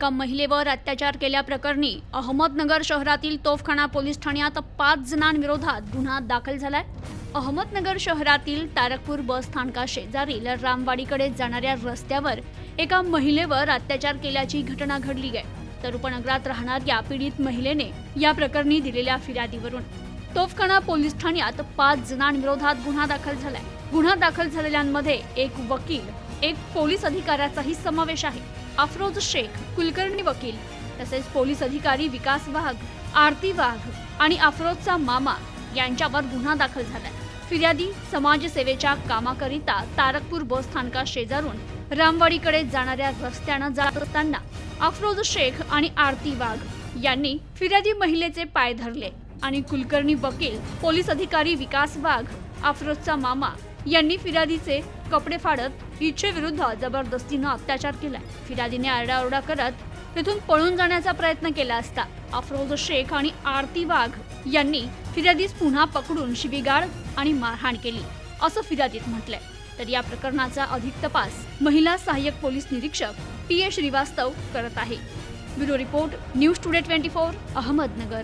एका महिलेवर अत्याचार केल्याप्रकरणी अहमदनगर शहरातील तोफखाना पोलीस ठाण्यात पाच जणांविरोधात गुन्हा दाखल झालाय. अहमदनगर शहरातील तारकपूर बस स्थानका शेजारील रामवाडीकडे जाणाऱ्या रस्त्यावर एका महिलेवर अत्याचार केल्याची घटना घडली आहे. तर उपनगरात राहणाऱ्या पीडित महिलेने या प्रकरणी दिलेल्या फिर्यादीवरून तोफखाना पोलीस ठाण्यात पाच जणांविरोधात गुन्हा दाखल झालाय. गुन्हा दाखल झालेल्यांमध्ये एक वकील एक पोलीस अधिकाऱ्याचाही समावेश आहे. अफरोज शेख कुलकर्णी वकील तसेच पोलीस अधिकारी विकास वाघ आरती वाघ आणि अफरोजचा मामा यांच्यावर गुन्हा दाखल झालाय. फिर्यादी समाजसेवेच्या कामाकरिता तारकपूर बस स्थानका शेजारून रामवाडीकडे जाणाऱ्या रस्त्यानं जात असताना अफरोज शेख आणि आरती वाघ यांनी फिर्यादी महिलेचे पाय धरले आणि कुलकर्णी वकील पोलीस अधिकारी विकास वाघ अफरोजचा मामा यांनी फिर्यादीचे कपडे फाडत इच्छेविरुद्ध जबरदस्तीनं अत्याचार केलाय. फिर्यादीने आरडाओरडा करत तेथून पळून जाण्याचा प्रयत्न केला असता अफरोज शेख आणि आरती वाघ यांनी फिर्यादीस पुन्हा पकडून शिबिगाळ आणि मारहाण केली असं फिर्यादीत म्हटलंय. तर या प्रकरणाचा अधिक तपास महिला सहाय्यक पोलीस निरीक्षक पी ए श्रीवास्तव करत आहे. Bureau report news today twenty four Ahmednagar.